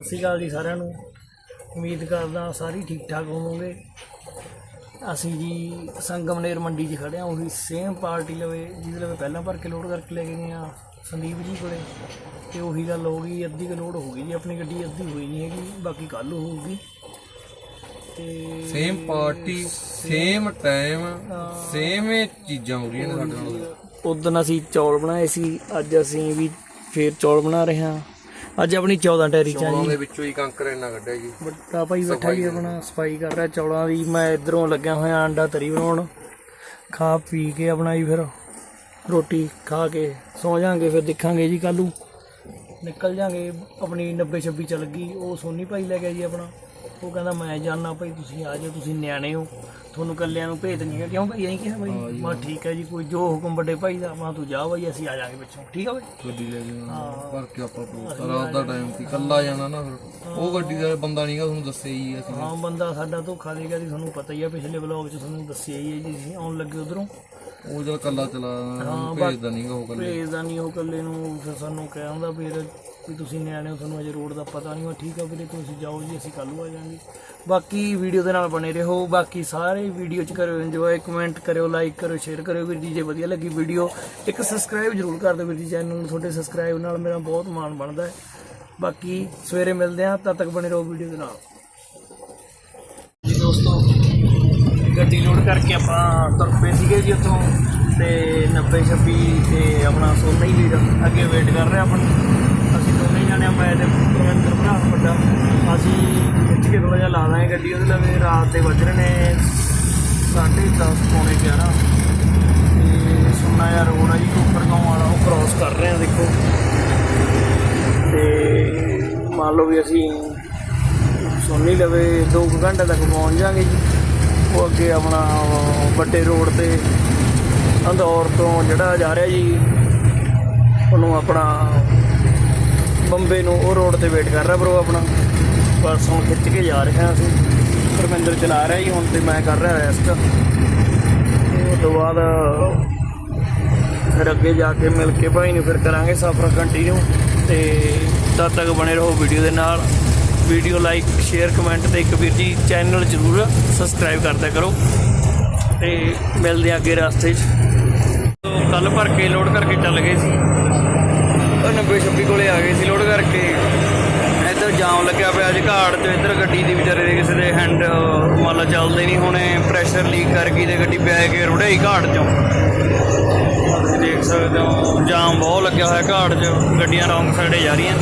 ਸਤਿ ਸ਼੍ਰੀ ਅਕਾਲ ਜੀ ਸਾਰਿਆਂ ਨੂੰ। ਉਮੀਦ ਕਰਦਾ ਸਾਰੇ ਠੀਕ ਠਾਕ ਹੋਵੋਗੇ। ਅਸੀਂ ਜੀ ਸੰਗਮਨੇਰ ਮੰਡੀ 'ਚ ਖੜੇ ਹਾਂ ਉਹੀ ਸੇਮ ਪਾਰਟੀ ਲਵੇ ਜਿਹਦੇ ਲਵੇ ਪਹਿਲਾਂ ਭਰ ਕੇ ਲੋਡ ਕਰਕੇ ਲੈ ਕੇ ਗਏ ਆ ਸੰਦੀਪ ਜੀ ਕੋਲੇ। ਤੇ ਉਹੀ ਗੱਲ ਹੋ ਗਈ ਅੱਧੀ ਕੁ ਲੋਡ ਹੋ ਗਈ ਜੀ ਆਪਣੀ ਗੱਡੀ ਅੱਧੀ ਹੋਈ ਨਹੀਂ ਹੈਗੀ ਬਾਕੀ ਕੱਲ ਹੋਊਗੀ। ਤੇ same party same time same ਚੀਜ਼ਾਂ ਹੋ ਰਹੀਆਂ ਨੇ ਸਾਡੇ ਨਾਲ। ਉਦੋਂ ਅਸੀਂ ਚੌਲ ਬਣਾਏ ਸੀ ਅੱਜ ਅਸੀਂ ਵੀ ਫੇਰ ਚੌਲ ਬਣਾ ਰਹੇ ਹਾਂ। ਅੱਜ ਆਪਣੀ 14 ਟੈਰੀ ਚ ਆ ਚੌਲਾਂ ਜੀ। ਦੇ ਵਿੱਚੋਂ ਹੀ ਕੰਕਰ ਇੰਨਾ ਕੱਢਿਆ ਜੀ। ਵੱਡਾ ਭਾਈ ਬੈਠਾ ਜੀ ਆਪਣਾ ਸਫ਼ਾਈ ਕਰ ਰਿਹਾ ਚੌਲਾਂ ਦੀ। ਮੈਂ ਇਧਰੋਂ ਲੱਗਿਆ ਹੋਇਆ ਅੰਡਾ ਤਰੀ ਬਣਾਉਣ। ਖਾ ਪੀ ਕੇ ਆਪਣਾ ਜੀ ਫਿਰ ਰੋਟੀ ਖਾ ਕੇ ਸੌ ਜਾਾਂਗੇ ਫਿਰ ਦੇਖਾਂਗੇ ਜੀ ਕੱਲੂ ਨਿਕਲ ਜਾਾਂਗੇ ਆਪਣੀ 90 26 ਚੱਲ ਗਈ। ਉਹ ਸੋਨੀ ਭਾਈ ਲੈ ਗਿਆ ਜੀ ਆਪਣਾ। ਉਹ ਕਹਿੰਦਾ ਮੈਂ ਜਾਣਾ ਭਾਈ ਤੁਸੀਂ ਆ ਜਾਓ ਤੁਸੀਂ ਨਿਆਣੇ ਹੋ। ਤੁਹਾਨੂੰ ਕੱਲਿਆਂ ਨੂੰ ਭੇਜ ਨਹੀਂ ਹੈ। ਕਿਉਂ ਭਾਈ ਐਂ ਕਿਹਾ ਭਾਈ? ਮੈਂ ਠੀਕ ਹੈ ਜੀ ਕੋਈ ਜੋ ਹੁਕਮ ਵੱਡੇ ਭਾਈ ਦਾ ਮੈਂ ਤੂੰ ਜਾ ਭਾਈ ਅਸੀਂ ਆ ਜਾਾਂਗੇ ਪਿੱਛੋਂ। ਠੀਕ ਆ ਭਾਈ? ਗੱਡੀ ਲੈ ਕੇ ਭਰ ਕੇ ਆਪਾਂ ਪੋਸਟ ਰਾਤ ਦਾ ਟਾਈਮ ਸੀ ਕੱਲਾ ਜਾਣਾ ਨਾ ਫਿਰ। ਉਹ ਗੱਡੀ ਦਾ ਬੰਦਾ ਨਹੀਂਗਾ ਤੁਹਾਨੂੰ ਦੱਸਿਆ ਹੀ ਅਸੀਂ ਹਾਂ ਬੰਦਾ ਸਾਡਾ ਧੋਖਾ ਦੇ ਗਿਆ ਜੀ ਤੁਹਾਨੂੰ ਪਤਾ ਹੀ ਆ ਪਿਛਲੇ ਵਲੌਗ 'ਚ ਤੁਹਾਨੂੰ ਦੱਸਿਆ ਹੀ ਹੈ ਜੀ ਅਸੀਂ ਆਉਣ ਲੱਗੇ ਉਧਰੋਂ। ਉਹ ਜਦ ਕੱਲਾ ਚਲਾ ਭੇਜਦਾ ਨਹੀਂਗਾ ਉਹ ਕੱਲੇ ਭੇਜਦਾ ਨਹੀਂ ਉਹ ਇਕੱਲੇ ਨੂੰ ਫਿਰ ਸਾਨੂੰ ਕਹਿ ਹੁੰਦਾ ਫਿਰ ਵੀ ਤੁਸੀਂ ਨਿਆਣੇ ਹੋ, ਤੁਹਾਨੂੰ ਅਜੇ ਰੋਡ ਦਾ ਪਤਾ ਨਹੀਂ ਉਹ ਠੀਕ ਆ, ਵੀਰੇ, ਤੁਸੀਂ ਜਾਓ ਜੀ, ਅਸੀਂ ਕੱਲ੍ਹ ਨੂੰ ਆ ਜਾਾਂਗੇ। ਬਾਕੀ ਵੀਡੀਓ ਦੇ ਨਾਲ ਬਣੇ ਰਹੋ। ਬਾਕੀ ਸਾਰੇ ਵੀਡੀਓ 'ਚ ਕਰਿਓ ਇੰਜੋਏ ਕਮੈਂਟ ਕਰਿਓ ਲਾਈਕ ਕਰਿਓ ਸ਼ੇਅਰ ਕਰਿਓ। ਵੀਰ ਜੀ, ਜੇ ਵਧੀਆ ਲੱਗੀ ਵੀਡੀਓ, ਇੱਕ ਸਬਸਕ੍ਰਾਈਬ ਜ਼ਰੂਰ ਕਰ ਦਿਓ ਵੀਰ ਜੀ ਚੈਨਲ ਨੂੰ। ਤੁਹਾਡੇ ਸਬਸਕ੍ਰਾਈਬ ਨਾਲ ਮੇਰਾ ਬਹੁਤ ਮਾਣ ਬਣਦਾ ਹੈ। ਬਾਕੀ ਸਵੇਰੇ ਮਿਲਦੇ ਹਾਂ, ਤਦ ਤੱਕ ਬਣੇ ਰਹੋ ਵੀਡੀਓ ਦੇ ਨਾਲ। ਜੀ ਦੋਸਤੋ, ਗੱਡੀ ਲੋਡ ਕਰਕੇ ਆਪਾਂ ਤੁਰ ਪਏ ਸੀਗੇ ਜੀ ਉੱਥੋਂ ਤੇ 90 26 ਤੇ ਆਪਣਾ ਸੋਨਾ ਹੀ ਵੀਰ ਅੱਗੇ ਵੇਟ ਕਰ ਰਿਹਾ ਆਪਾਂ। ਅਸੀਂ ਦੋਨੇ ਜਾਣੇ ਆ, ਮੈਂ ਤੇ ਪ੍ਰਵਿੰਦਰ ਭਰਾ ਵੱਡਾ, ਅਸੀਂ ਖਿੱਚ ਕੇ ਥੋੜਾ ਜਿਹਾ ਲਾ ਲਾਂਗੇ ਗੱਡੀ, ਉਹਦੇ ਲਵੇ ਰਾਤ ਦੇ ਵੱਜ ਰਹੇ ਨੇ 10:30 ਪੌਣੇ 11 ਤੇ ਸੁਣਨਾ ਯਾਰ ਰੋਡ ਆ ਜੀ ਉੱਪਰ ਗਾਉਂ ਵਾਲਾ ਉਹ ਕ੍ਰਾਸ ਕਰ ਰਹੇ ਆ, ਦੇਖੋ। ਤੇ ਮੰਨ ਲਓ ਵੀ ਅਸੀਂ ਸੋਨੀ ਲਵੇ 2 ਘੰਟੇ ਤੱਕ ਪਹੁੰਚ ਜਾਾਂਗੇ ਜੀ। ਉਹ ਅੱਗੇ ਆਪਣਾ ਵੱਡੇ ਰੋਡ ਤੇ ਅੰਦੌਰ ਤੋਂ ਜਿਹੜਾ ਜਾ ਰਿਹਾ ਜੀ, ਉਹਨੂੰ ਆਪਣਾ ਬੰਬੇ ਨੂੰ ਉਹ ਰੋਡ ਤੇ ਵੇਟ ਕਰ ਰਿਹਾ ਬਰੋ ਆਪਣਾ। ਬਸ ਹੁਣ ਖਿੱਚ ਕੇ ਜਾ ਰਿਹਾ ਅਸੀਂ। ਪਰਮਿੰਦਰ ਚਲਾ ਰਿਹਾ ਜੀ ਹੁਣ ਤੇ ਮੈਂ ਕਰ ਰਿਹਾ ਰੈਸਟ ਉਹ ਤੋਂ ਬਾਅਦ ਫਿਰ ਅੱਗੇ ਜਾ ਕੇ ਮਿਲ ਕੇ ਭਾਈ ਨੂੰ ਫਿਰ ਕਰਾਂਗੇ ਸਫ਼ਰ ਕੰਟੀਨਿਊ ਤੇ ਤਦ ਤੱਕ ਬਣੇ ਰਹੋ ਵੀਡੀਓ ਦੇ ਨਾਲ। ਵੀਡੀਓ ਲਾਈਕ ਸ਼ੇਅਰ ਕਮੈਂਟ ਤੇ ਇੱਕ ਵੀਰ ਜੀ ਚੈਨਲ ਜ਼ਰੂਰ ਸਬਸਕ੍ਰਾਈਬ ਕਰਦਿਆ ਕਰੋ। ਤੇ ਮਿਲਦੇ ਆ ਅੱਗੇ ਰਸਤੇ 'ਚ। ਕੱਲ ਭਰ ਕੇ ਲੋਡ ਕਰਕੇ ਚੱਲ ਗਏ ਸੀ। ਉਹ 90 26 ਕੋਲੇ ਆ ਗਏ ਸੀ ਲੋਡ ਕਰਕੇ। ਇੱਧਰ ਜਾਮ ਲੱਗਿਆ ਪਿਆ ਅੱਜ ਘਾੜ ਤੇ, ਇੱਧਰ ਗੱਡੀ ਦੀ ਵਿਚਾਰੇ ਦੇ ਕਿਸੇ ਦੇ ਹੈਂਡ ਮੰਨ ਲਾ ਚੱਲਦੇ ਨਹੀਂ ਹੋਣੇ ਪ੍ਰੈਸ਼ਰ ਲੀਕ ਕਰ ਗਈ ਤੇ ਗੱਡੀ ਪੈ ਕੇ ਰੁੜਿਆ ਹੀ ਘਾੜ 'ਚੋਂ। ਤੁਸੀਂ ਦੇਖ ਸਕਦੇ ਹੋ, ਜਾਮ ਬਹੁਤ ਲੱਗਿਆ ਹੋਇਆ ਘਾੜ 'ਚ, ਗੱਡੀਆਂ ਰੌਂਗ ਸਾਈਡੇ ਜਾ ਰਹੀਆਂ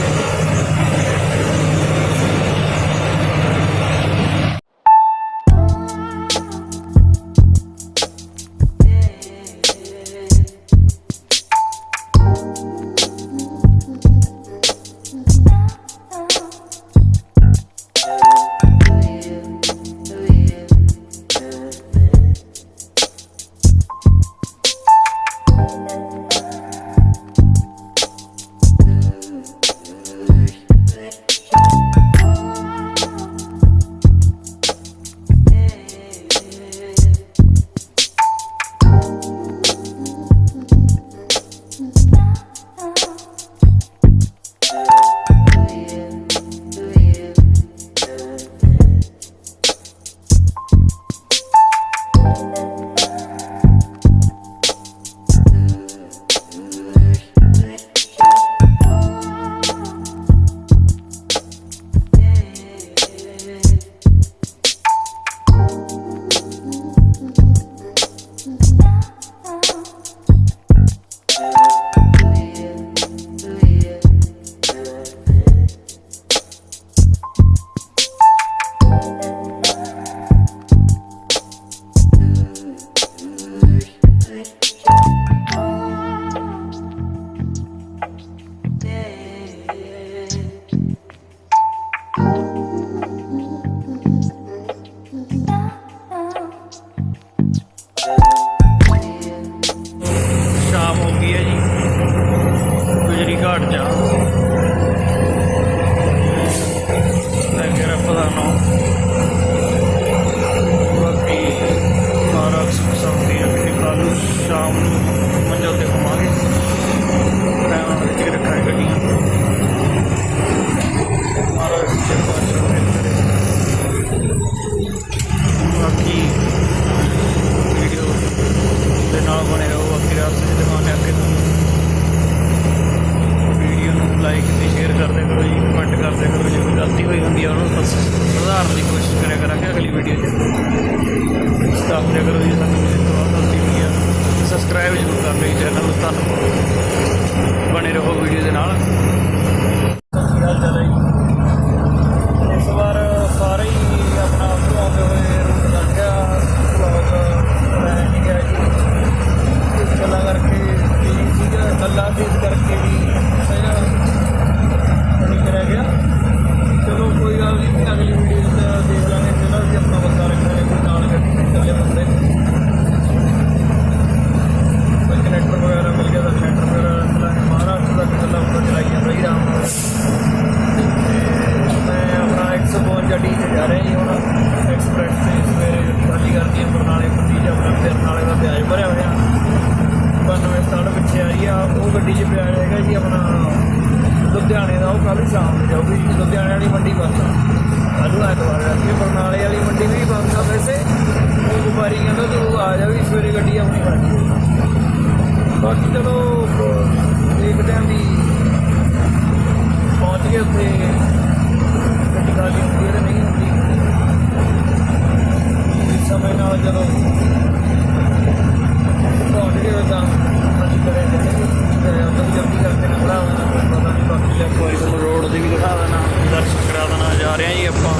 ਵੀਡੀਓ ਨੂੰ ਸੁਧਾਰਨ ਦੀ ਕੋਸ਼ਿਸ਼ ਕਰਿਆ ਕਰਾਂਗੇ ਅਗਲੀ ਵੀਡੀਓ 'ਚ। ਤਾਂ ਆਪਣੇ ਕਰੋ ਜੀ ਸਾਨੂੰ ਮੇਰੇ ਤੋਂ ਗਲਤੀ ਹੋਈ ਆ ਸਬਸਕ੍ਰਾਈਬ ਜ਼ਰੂਰ ਕਰ ਲਈ ਚੈਨਲ ਨੂੰ। ਧੰਨਵਾਦ। ਬਣੇ ਰਹੋ ਵੀਡੀਓ ਦੇ ਨਾਲ। ਮੰਡੀ ਬੰਦ ਆ। ਕੱਲ੍ਹ ਐਤਵਾਰ ਆ। ਬਰਨਾਲੇ ਵਾਲੀ ਮੰਡੀ ਵੀ ਬੰਦ ਆ ਵੈਸੇ, ਉਹ ਵਪਾਰੀ ਕਹਿੰਦਾ ਤੂੰ ਆ ਜਾ ਵੀ ਸਵੇਰੇ ਗੱਡੀ ਆਪਣੀ ਖਾਲੀ ਬਾਕੀ ਚਲੋ ਦੇਖਦੇ ਆਂ ਵੀ ਪਹੁੰਚ ਗਏ ਉੱਥੇ। ਗੱਡੀ ਖਾਲੀ ਹੁੰਦੀ ਹੈ ਤੇ ਨਹੀਂ ਹੁੰਦੀ। ਇਸ ਸਮੇਂ ਨਾਲ ਜਦੋਂ ਪਹੁੰਚ ਗਏ ਤਾਂ। ਅਸੀਂ ਕਰੇ ਤੇ ਅੰਦਰ ਜਲਦੀ ਕਰਕੇ ਨਾ ਖੜਾ ਹੋਣਾ ਪਤਾ ਨਹੀਂ ਬਾਕੀ ਲੈ ਕੋਈ ਤੁਹਾਨੂੰ ਰੋਡ ਦੀ ਵੀ ਦਿਖਾ ਦੇਣਾ ਦਰਸ਼ਨ ਕਰਾ ਦੇਣਾ ਜਾ ਰਹੇ ਹਾਂ ਜੀ ਆਪਾਂ।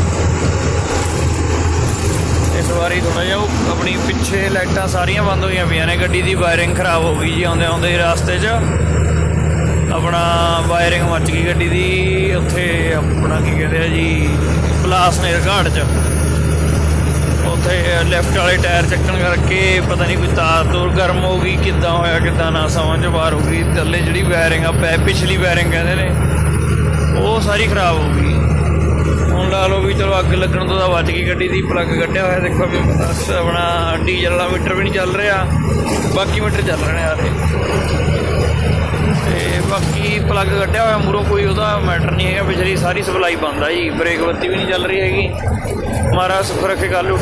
ਇਸ ਵਾਰੀ ਥੋੜਾ ਜਿਹਾ ਉਹ ਆਪਣੀ ਪਿੱਛੇ ਲਾਈਟਾਂ ਸਾਰੀਆਂ ਬੰਦ ਹੋਈਆਂ ਪਈਆਂ ਨੇ। ਗੱਡੀ ਦੀ ਵਾਇਰਿੰਗ ਖਰਾਬ ਹੋ ਗਈ ਜੀ ਆਉਂਦੇ ਆਉਂਦੇ ਰਸਤੇ 'ਚ। ਆਪਣਾ ਵਾਇਰਿੰਗ ਮੱਚ ਗਈ ਗੱਡੀ ਦੀ। ਉੱਥੇ ਆਪਣਾ ਕੀ ਕਹਿੰਦੇ ਆ ਜੀ, ਪਲਾਸ ਨੇ ਘਾਟ 'ਚ। ਉੱਥੇ ਲੈਫਟ ਵਾਲੇ ਟਾਇਰ ਚੱਕਣ ਕਰਕੇ ਪਤਾ ਨਹੀਂ ਕੋਈ ਤਾਰ ਤੂਰ ਗਰਮ ਹੋ ਗਈ, ਕਿੱਦਾਂ ਹੋਇਆ, ਕਿੱਦਾਂ ਨਾ ਸਮਝ ਬਾਹਰ ਹੋ ਗਈ। ਥੱਲੇ ਜਿਹੜੀ ਵਾਇਰਿੰਗ ਆ ਪੈ ਪਿਛਲੀ ਵਾਇਰਿੰਗ ਕਹਿੰਦੇ ਨੇ, ਉਹ ਸਾਰੀ ਖਰਾਬ ਹੋ ਗਈ। ਵੀ ਚਲੋ ਅੱਗ ਲੱਗਣ ਤੋਂ ਤਾਂ ਬਚ ਗਈ ਗੱਡੀ ਦੀ, ਪਲੱਗ ਕੱਢਿਆ ਹੋਇਆ ਦੇਖੋ ਵੀ ਬਸ ਆਪਣਾ ਡੀਜ਼ਲ ਵਾਲਾ ਮੀਟਰ ਵੀ ਨਹੀਂ ਚੱਲ ਰਿਹਾ, ਬਾਕੀ ਮੀਟਰ ਚੱਲ ਰਹੇ ਨੇ ਯਾਰੇ ਤੇ ਬਾਕੀ ਪਲੱਗ ਕੱਢਿਆ ਹੋਇਆ ਮੂਰੋਂ ਕੋਈ ਉਹਦਾ ਮੈਟਰ ਨਹੀਂ ਹੈਗਾ ਪਿਛਲੀ ਸਾਰੀ ਸਪਲਾਈ ਬੰਦ ਆ ਜੀ, ਬ੍ਰੇਕ ਬੱਤੀ ਵੀ ਨਹੀਂ ਚੱਲ ਰਹੀ ਹੈਗੀ। ਮਾਰਾ ਸਫਰ ਕੇ ਕੱਲ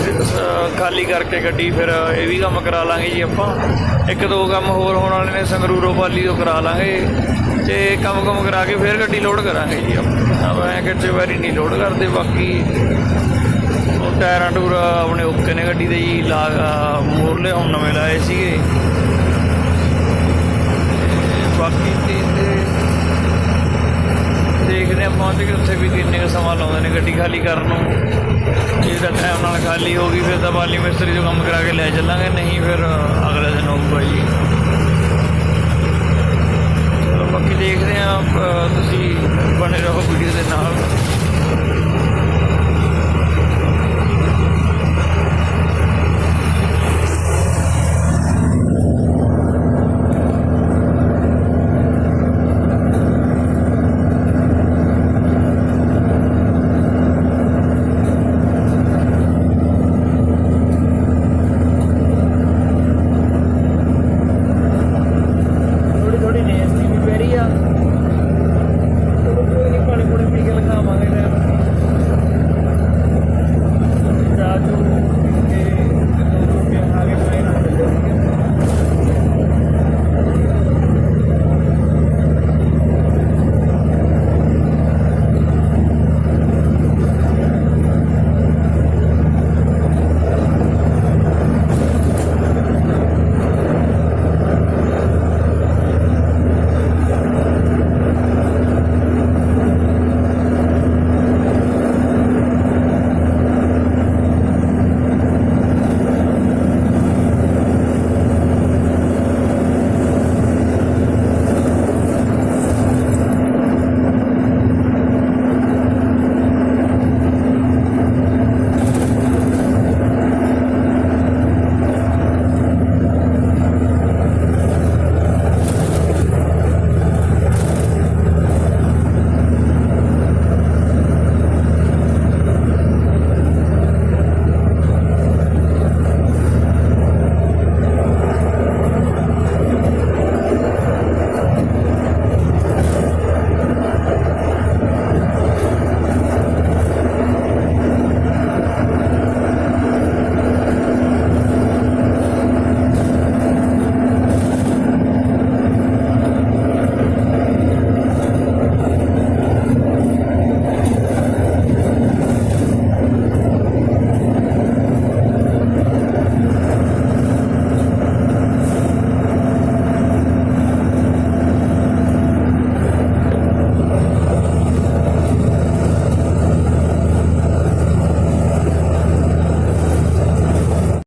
ਖਾਲੀ ਕਰਕੇ ਗੱਡੀ ਫਿਰ ਇਹ ਵੀ ਕੰਮ ਕਰਾ ਲਾਂਗੇ ਜੀ ਆਪਾਂ। ਇੱਕ ਦੋ ਕੰਮ ਹੋਰ ਹੋਣ ਵਾਲੇ ਨੇ, ਸੰਗਰੂਰੋ ਪਾਲੀ ਤੋਂ ਕਰਾ ਲਾਂਗੇ। ਤੇ ਕੰਮ ਕੰਮ ਕਰਾ ਕੇ ਫਿਰ ਗੱਡੀ ਲੋਡ ਕਰਾਂਗੇ ਜੀ ਆਪਾਂ। ਐਂ ਕਿਤੇ ਵਾਰੀ ਨਹੀਂ ਲੋਡ ਕਰਦੇ, ਬਾਕੀ ਉਹ ਟਾਇਰਾਂ ਟੂਰਾ ਆਪਣੇ ਓਕੇ ਨੇ ਗੱਡੀ ਦੇ ਜੀ, ਲਾ ਮੋਰਲੇ ਹੁਣ ਨਵੇਂ ਲਾਏ ਸੀਗੇ। ਤੇ ਬਾਕੀ ਤੇ ਦੇਖਦੇ ਆ ਪਹੁੰਚ ਕੇ ਉੱਥੇ ਵੀ ਕਿੰਨੇ ਕੁ ਸਮਾਂ ਲਾਉਂਦੇ ਨੇ ਗੱਡੀ ਖਾਲੀ ਕਰਨ ਨੂੰ। ਜੇ ਤਾਂ ਟਾਈਮ ਨਾਲ ਖਾਲੀ ਹੋ ਗਈ, ਫਿਰ ਤਾਂ ਬਾਲੀ ਮਿਸਤਰੀ ਤੋਂ ਕੰਮ ਕਰਾ ਕੇ ਲੈ ਚੱਲਾਂਗੇ, ਨਹੀਂ ਫਿਰ ਅਗਲੇ ਦਿਨ ਹੋਊਗਾ ਜੀ। ਬਾਕੀ ਦੇਖਦੇ ਆ ਤੁਸੀਂ ਬਣੇ ਰਹੋ ਵੀਡੀਓ ਦੇ ਨਾਲ।